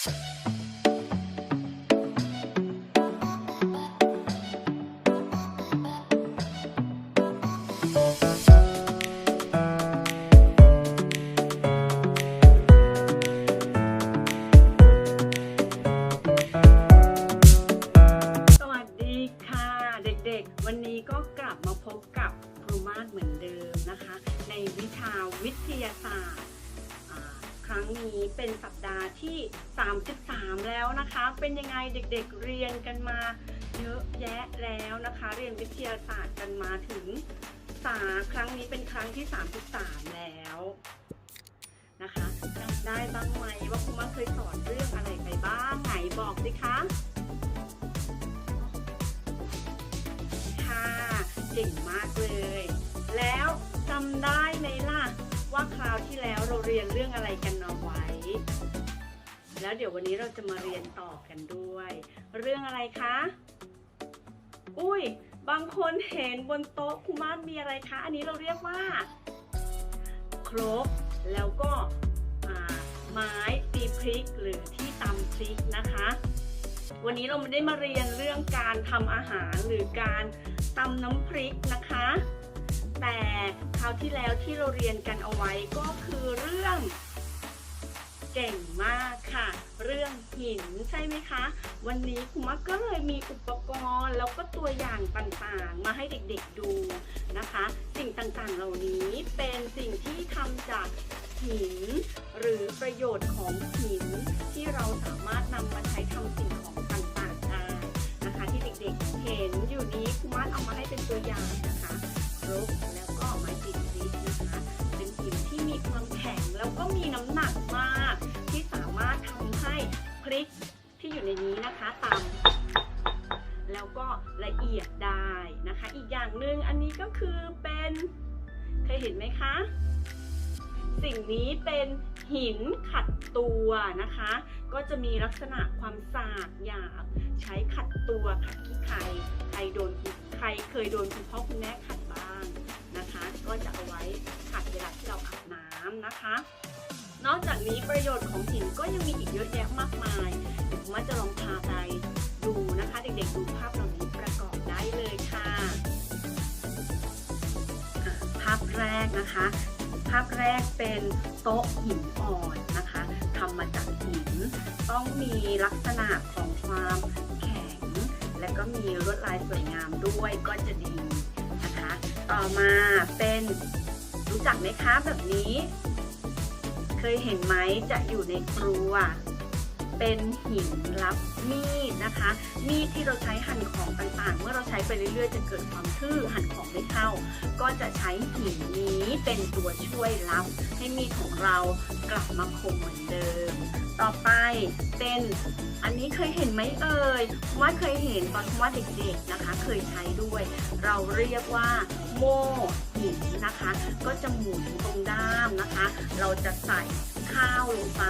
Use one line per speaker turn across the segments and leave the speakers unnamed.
สวัสดีค่ะ เด็กๆ วันนี้ก็กลับมาพบกับครูมาศเหมือนเดิมนะคะ ในวิชาวิทยาศาสตร์ ครั้งนี้เป็นสัปดาห์ที่ 33 แล้วนะคะ เป็นยังไงเด็กๆเรียนกันมาเยอะแยะแล้วนะคะ เรียนวิทยาศาสตร์กันมาถึงสาครั้งนี้เป็นครั้งที่ 33 แล้วนะคะจำได้บ้างไหมว่าครูมาเคยสอนเรื่องอะไรไปบ้างไหนบอกสิคะค่ะเก่ง ว่าคราวที่แล้วเราเรียนเรื่องอะไรกันเอาไว้ แล้วเดี๋ยววันนี้เราจะมาเรียนต่อกันด้วย เรื่องอะไรคะ อุ้ย บางคนเห็นบนโต๊ะคุมาศมีอะไรคะ อันนี้เราเรียกว่า ครก แล้วก็อ่าไม้ตีพริกหรือที่ตำพริกนะคะ วันนี้เราไม่ได้มาเรียนเรื่องการทำอาหารหรือการตำน้ำพริกนะคะ แต่คราวที่แล้วที่เราเรียนกันเอาไว้ก็คือเรื่องเก่งมากค่ะ เรื่องหินใช่ไหมคะ วันนี้ครูมักก็เลยมีอุปกรณ์แล้วก็ตัวอย่างต่างๆ มาให้เด็กๆดูนะคะ สิ่งต่างๆเหล่านี้เป็นสิ่งที่ทำจากหิน หรือประโยชน์ของหินที่เราสามารถนำมาใช้ทำสิ่งของต่างๆได้นะคะ ที่เด็กๆเห็นอยู่นี้ครูมัดเอามาให้เป็นตัวอย่าง นะคะรกแล้วก็ไม้ติดลิสนะคะ เป็นหินที่มีความแข็งแล้วก็มีน้ำหนักมาก ที่สามารถทำให้พริกที่อยู่ในนี้นะคะตำแล้วก็ละเอียดได้นะคะ อีกอย่างหนึ่งอันนี้ก็คือเป็นเคยเห็นไหมคะ สิ่งนี้เป็นหินขัดตัวนะคะ ก็จะมีลักษณะความสากหยาบ ใช้ขัดตัวขัดขี้ใครใครโดน ใครเคยโดนคุณพ่อคุณแม่ขัดบ้างนะคะ ก็จะเอาไว้ขัดเวลาที่เราอาบน้ำนะคะ นอกจากนี้ประโยชน์ของหินก็ยังมีอีกเยอะแยะมากมายเดี๋ยวผมว่าจะลองพาไปดูนะคะ เด็กๆดูภาพเหล่านี้ประกอบได้เลยค่ะอะภาพแรกนะคะ ภาพแรกเป็นโต๊ะหินอ่อนนะคะทำมาจากหิน ต้องมีลักษณะของความแข็ง และก็มีลวดลายสวยงามด้วยก็จะดีนะคะ ต่อมาเป็นรู้จักไหมคะแบบนี้ เคยเห็นไหมจะอยู่ในครัว เป็นหินรับมีดนะคะ มีดที่เราใช้หั่นของต่างๆ เมื่อเราใช้ไปเรื่อยๆจะเกิดความทื่อหั่นของไม่เข้า ก็จะใช้หินนี้เป็นตัวช่วยรับ ให้มีดของเรากลับมาคมเหมือนเดิม ต่อไปเป็นอันนี้เคยเห็นไหมเอ่ยว่าเคยเห็นตอนว่าเด็กๆนะคะ เคยใช้ด้วย เราเรียกว่าโม่หินนะคะ ก็จะหมุนตรงด้ามนะคะ เราจะใส่ ข้าวลงไป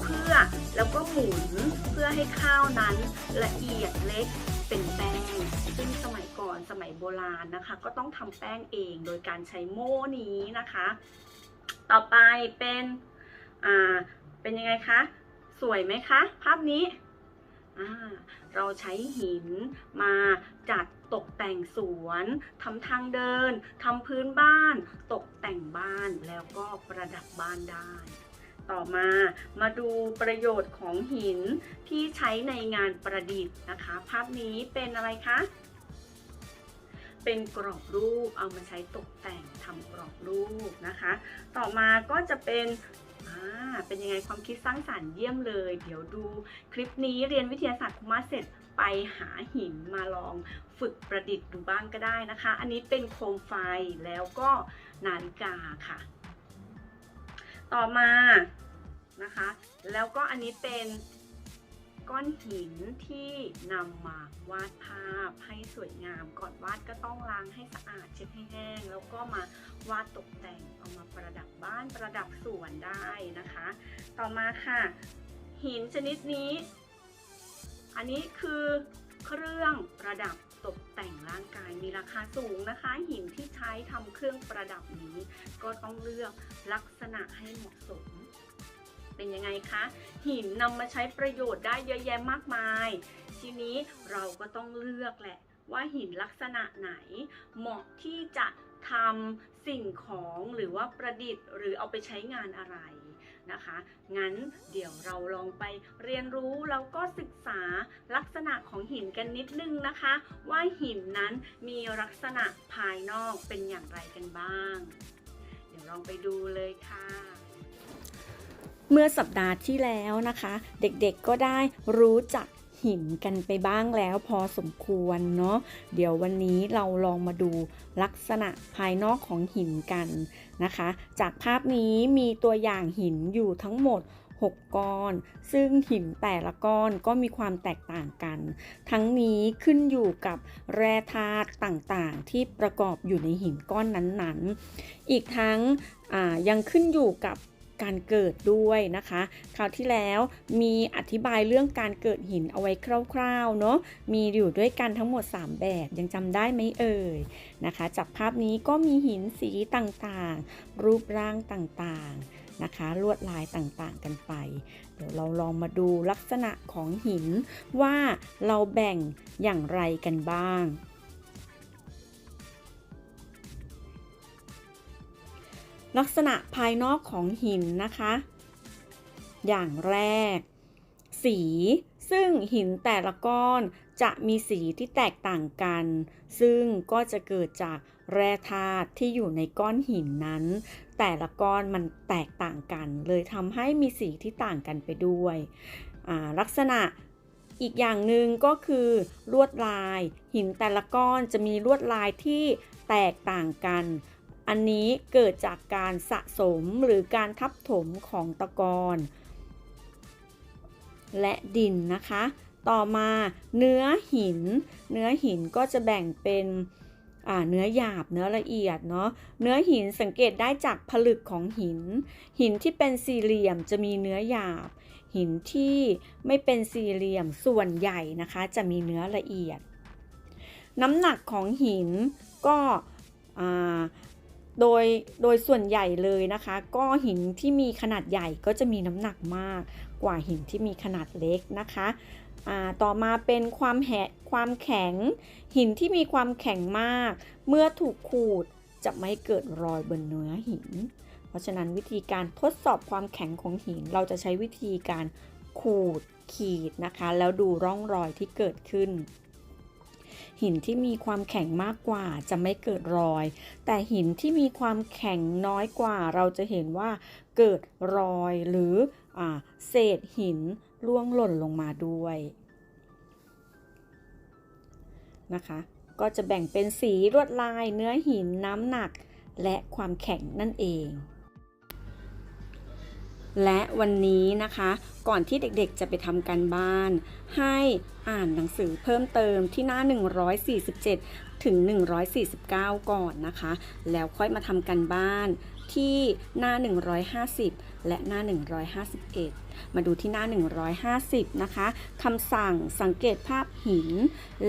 เพื่อแล้วก็หมุนเพื่อให้ข้าวนั้นละเอียดเล็กเป็นแป้ง ซึ่งสมัยก่อนสมัยโบราณนะคะ ก็ต้องทำแป้งเองโดยการใช้โม่นี้นะคะ ต่อไปเป็นอ่าเป็นยังไงคะสวยไหมคะ ภาพนี้เราใช้หินมาจัดตกแต่งสวนทำทางเดินทำพื้นบ้าน ตกแต่งบ้านแล้วก็ประดับบ้านได้ ต่อมามาดูประโยชน์ของหินที่ใช้ในงานประดิษฐ์นะคะ ภาพนี้เป็นอะไรคะ เป็นกรอบรูปเอามาใช้ตกแต่งทำกรอบรูปนะคะ ต่อมาก็จะเป็นอ่าเป็นยังไงความคิดสร้างสารรค์เยี่ยมเลย เดี๋ยวดูคลิปนี้เรียนวิทยาศาสตร์คุมาเสร็จไปหาหินมาลองฝึกประดิษฐ์ดูบ้างก็ได้นะคะ อันนี้เป็นโคมไฟแล้วก็นาฬิกาค่ะ ต่อมานะคะ แล้วก็อันนี้เป็นก้อนหินที่นำมาวาดภาพให้สวยงาม ก่อนวาดก็ต้องล้างให้สะอาดเช็ดให้แห้ง แล้วก็มาวาดตกแต่งเอามาประดับบ้านประดับสวนได้นะคะ ต่อมาค่ะ หินชนิดนี้ อันนี้คือเครื่องประดับ ตกแต่งร่างกายมีราคาสูงนะคะ หินที่ใช้ทำเครื่องประดับนี้ ก็ต้องเลือกลักษณะให้เหมาะสม เป็นยังไงคะ หินนำมาใช้ประโยชน์ได้เยอะแยะมากมาย ทีนี้เราก็ต้องเลือกแหละว่าหินลักษณะไหน เหมาะที่จะทำสิ่งของหรือว่าประดิษฐ์ หรือเอาไปใช้งานอะไร นะคะ งั้นเดี๋ยวเราลองไปเรียนรู้แล้วก็ศึกษาลักษณะของหินกันนิดนึงนะคะ ว่าหินนั้นมีลักษณะภายนอกเป็นอย่างไรกันบ้าง เดี๋ยวลองไปดูเลยค่ะเมื่อสัปดาห์ที่แล้วนะคะ เด็กๆก็ได้รู้จักหินกันไปบ้างแล้วพอสมควรเนาะเดี๋ยววันนี้เราลองมาดูลักษณะภายนอกของหินกัน นะคะ จากภาพนี้มีตัวอย่างหินอยู่ทั้งหมด 6 ก้อน ซึ่งหินแต่ละก้อนก็มีความแตกต่างกัน ทั้งนี้ขึ้นอยู่กับแร่ธาตุต่างๆ ที่ประกอบอยู่ในหินก้อนนั้นๆ อีกทั้งยังขึ้นอยู่กับ การเกิดด้วยนะคะ คราวที่แล้วมีอธิบายเรื่องการเกิดหินเอาไว้คร่าวๆเนาะมีอยู่ด้วยกันทั้งหมด 3 แบบยังจำได้ไหมเอ่ยนะคะจากภาพนี้ก็มีหินสีต่างๆ รูปร่างต่างๆนะคะ ลวดลายต่างๆกันไป เดี๋ยวเราลองมาดูลักษณะของหินว่าเราแบ่งอย่างไรกันบ้าง ลักษณะภายนอกของหินนะคะ อย่างแรก สี ซึ่งหินแต่ละก้อนจะมีสีที่แตกต่างกัน ซึ่งก็จะเกิดจากแร่ธาตุที่อยู่ในก้อนหินนั้น แต่ละก้อนมันแตกต่างกัน เลยทำให้มีสีที่ต่างกันไปด้วยลักษณะอีกอย่างหนึ่งก็คือลวดลาย หินแต่ละก้อนจะมีลวดลายที่แตกต่างกัน อันนี้เกิดจากการสะสมหรือการทับถมของตะกอนและดินนะคะ ต่อมาเนื้อหิน เนื้อหินก็จะแบ่งเป็นเนื้อหยาบเนื้อละเอียดเนาะเนื้อหินสังเกตได้จากผลึกของหิน หินที่เป็นสี่เหลี่ยมจะมีเนื้อหยาบ หินที่ไม่เป็นสี่เหลี่ยมส่วนใหญ่นะคะ จะมีเนื้อละเอียด น้ำหนักของหินก็ โดยโดยส่วนใหญ่เลยนะคะ ก็หินที่มีขนาดใหญ่ก็จะมีน้ำหนักมากกว่าหินที่มีขนาดเล็กนะคะต่อมาเป็นความแหความแข็ง หินที่มีความแข็งมาก เมื่อถูกขูดจะไม่เกิดรอยบนเนื้อหิน เพราะฉะนั้นวิธีการทดสอบความแข็งของหิน เราจะใช้วิธีการขูดขีดนะคะ แล้วดูร่องรอยที่เกิดขึ้น หินที่มีความแข็งมากกว่าจะไม่เกิดรอย แต่หินที่มีความแข็งน้อยกว่า เราจะเห็นว่าเกิดรอยหรืออเศษหินร่วงหล่นลงมาด้วยนะคะ ก็จะแบ่งเป็นสีลวดลายเนื้อหินน้ำหนักและความแข็งนั่นเอง และวันนี้นะคะก่อนที่เด็กๆจะไปทำการบ้าน ให้อ่านหนังสือเพิ่มเติมที่หน้า 147 ถึง 149 ก่อนนะคะ แล้วค่อยมาทำการบ้านที่หน้า 150 และหน้า 151 มาดูที่หน้า 150 นะคะคำสั่งสังเกตภาพหิน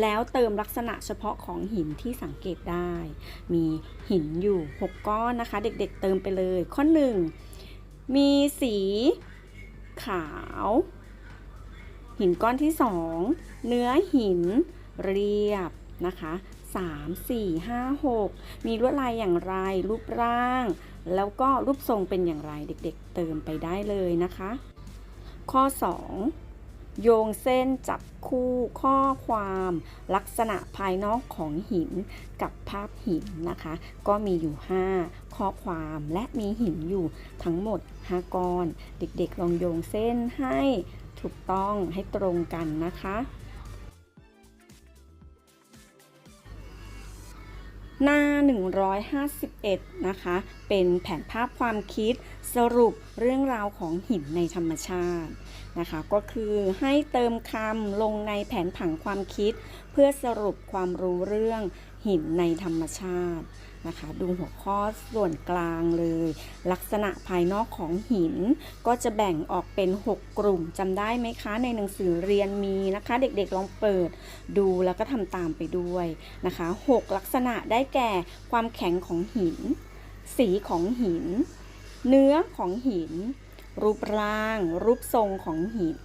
แล้วเติมลักษณะเฉพาะของหินที่สังเกตได้ มีหินอยู่ 6 ก้อนนะคะ เด็กๆเติมไปเลย ข้อ 1 มีสีขาว หินก้อนที่สองเนื้อหินเรียบนะคะ3 4 5 6มีลวดลายอย่างไรรูปร่าง แล้วก็รูปทรงเป็นอย่างไรเด็กๆเติมไปได้เลยนะคะ ข้อ 2 โยงเส้นจับคู่ข้อความ ลักษณะภายนอกของหินกับภาพหินนะคะ ก็มีอยู่ 5 ข้อความและมีหินอยู่ทั้งหมด 5ก้อน เด็กๆลองโยงเส้นให้ถูกต้องให้ตรงกันนะคะ หน้า 151 นะคะ เป็นแผนภาพความคิดสรุปเรื่องราวของหินในธรรมชาตินะคะ ก็คือให้เติมคำลงในแผนผังความคิด เพื่อสรุปความรู้เรื่อง หินในธรรมชาตินะคะ ดูหัวข้อส่วนกลางเลย ลักษณะภายนอกของหินก็จะแบ่งออกเป็น 6 กลุ่มจำได้ไหมคะ ในหนังสือเรียนมีนะคะ เด็กๆลองเปิดดูแล้วก็ทำตามไปด้วยนะคะ 6 ลักษณะได้แก่ความแข็งของหิน สีของหิน เนื้อของหิน รูปร่าง รูปทรงของหิน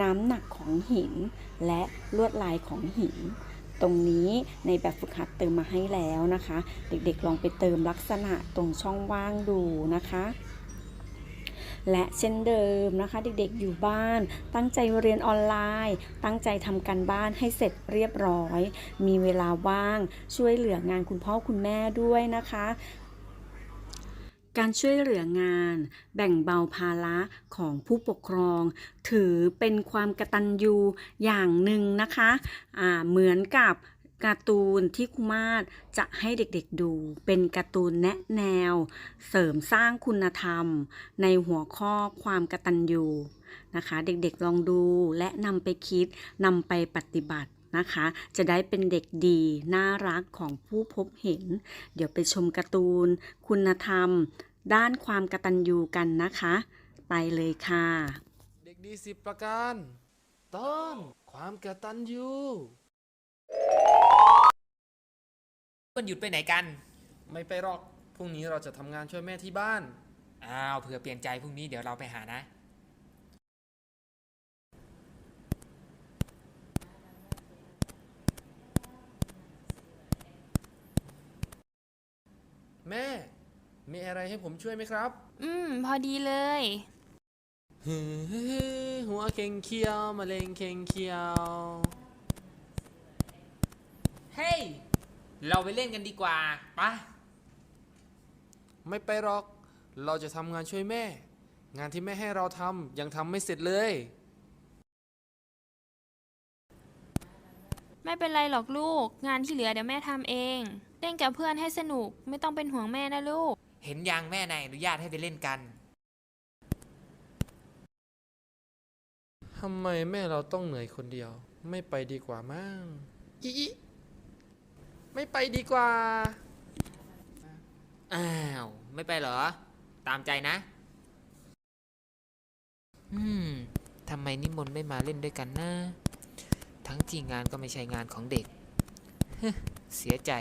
น้ำหนักของหิน และลวดลายของหิน ตรงนี้ในแบบฝึกหัดเติมมาให้แล้วนะคะ เด็กๆลองไปเติมลักษณะตรงช่องว่างดูนะคะและเช่นเดิมนะคะเด็กๆอยู่บ้าน ตั้งใจเรียนออนไลน์ ตั้งใจทำการบ้านให้เสร็จเรียบร้อย มีเวลาว่างช่วยเหลืองานคุณพ่อคุณแม่ด้วยนะคะ การช่วยเหลืองาน แบ่งเบาภาระของผู้ปกครอง ถือเป็นความกระตัญญูอย่างหนึ่งนะคะอ่าเหมือนกับการ์ตูนที่ครูมาศจะให้เด็กๆดู เป็นการ์ตูนแนะแนว เสริมสร้างคุณธรรม ในหัวข้อความกระตัญญูนะคะ เด็กๆลองดูและนำไปคิดนำไปปฏิบัติ นะคะ จะได้เป็นเด็กดี น่ารักของผู้พบเห็น เดี๋ยวไปชมการ์ตูน คุณธรรม ด้านความกตัญญูกันนะคะ ไปเลยค่ะ
เด็กดีสิบประการต้นความกตัญญู
วันหยุดไปไหนกัน
ไม่ไปหรอก พรุ่งนี้เราจะทำงานช่วยแม่ที่บ้าน
อ้าวเผื่อเปลี่ยนใจพรุ่งนี้เดี๋ยวเราไปหานะ
แม่ มีอะไรให้ผมช่วยไหมครับ
อืม พอดีเลย
ฮึ่ยหัวเข่งเคียวมะเร็งเข่งเคียว
เฮ้ย เราไปเล่นกันดีกว่าปะ
ไม่ไปหรอก เราจะทำงานช่วยแม่ งานที่แม่ให้เราทำยังทำไม่เสร็จเลย
ไม่เป็นไรหรอกลูก งานที่เหลือเดี๋ยวแม่ทำเอง เล่นกับเพื่อนให้สนุกไม่ต้องเป็นห่วงแม่นะลูก
เห็นยังแม่นายอนุญาตให้ไปเล่นกัน
ทำไมแม่เราต้องเหนื่อยคนเดียว ไม่ไปดีกว่ามั้งอีอีไม่ไปดีกว่า
อ้าว ไม่ไปเหรอ ตามใจนะ อืมทำไมนิมนต์ไม่มาเล่นด้วยกันนะ ทั้งที่งานก็ไม่ใช่งานของเด็กฮึเสียใจ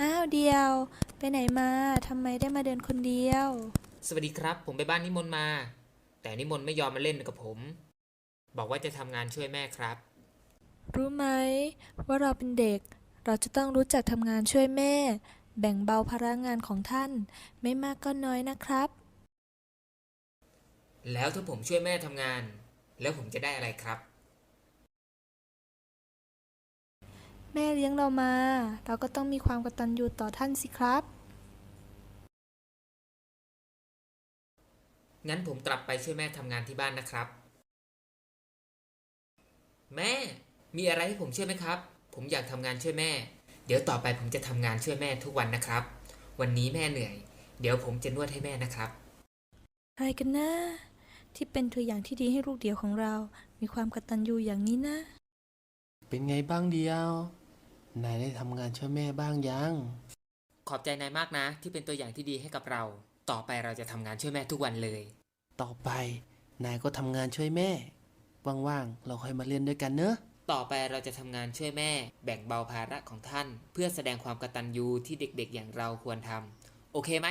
อ้าวเดียว ไปไหนมาทำไมได้มาเดินคนเดียว
สวัสดีครับ ผมไปบ้านนิมนต์มา แต่นิมนต์ไม่ยอมมาเล่นกับผม บอกว่าจะทำงานช่วยแม่ครับ
รู้ไหมว่าเราเป็นเด็ก เราจะต้องรู้จักทำงานช่วยแม่ แบ่งเบาภาระงานของท่าน ไม่มากก็น้อยนะครับ
แล้วถ้าผมช่วยแม่ทำงาน แล้วผมจะได้อะไรครับ
แม่เลี้ยงเรามา เราก็ต้องมีความกตัญญูต่อท่านสิครับ
งั้นผมกลับไปช่วยแม่ทำงานที่บ้านนะครับ แม่ มีอะไรให้ผมช่วยไหมครับ ผมอยากทำงานช่วยแม่ เดี๋ยวต่อไปผมจะทำงานช่วยแม่ทุกวันนะครับ วันนี้แม่เหนื่อย เดี๋ยวผมจะนวดให้แม่นะครับ
อะไรกันนะ ที่เป็นตัวอย่างที่ดีให้ลูกเดียวของเรา มีความกตัญญูอย่างนี้นะ
เป็นไงบ้างเดียว นายได้ทำงานช่วยแม่บ้างยัง
ขอบใจนายมากนะ ที่เป็นตัวอย่างที่ดีให้กับเรา ต่อไปเราจะทำงานช่วยแม่ทุกวันเลย
ต่อไปนายก็ทำงานช่วยแม่ ว่างๆ เราค่อยมาเล่นด้วยกันเนอะ
ต่อไปเราจะทำงานช่วยแม่ แบ่งเบาภาระของท่าน เพื่อแสดงความกตัญญูที่เด็กๆอย่างเราควรทำโอเคไหม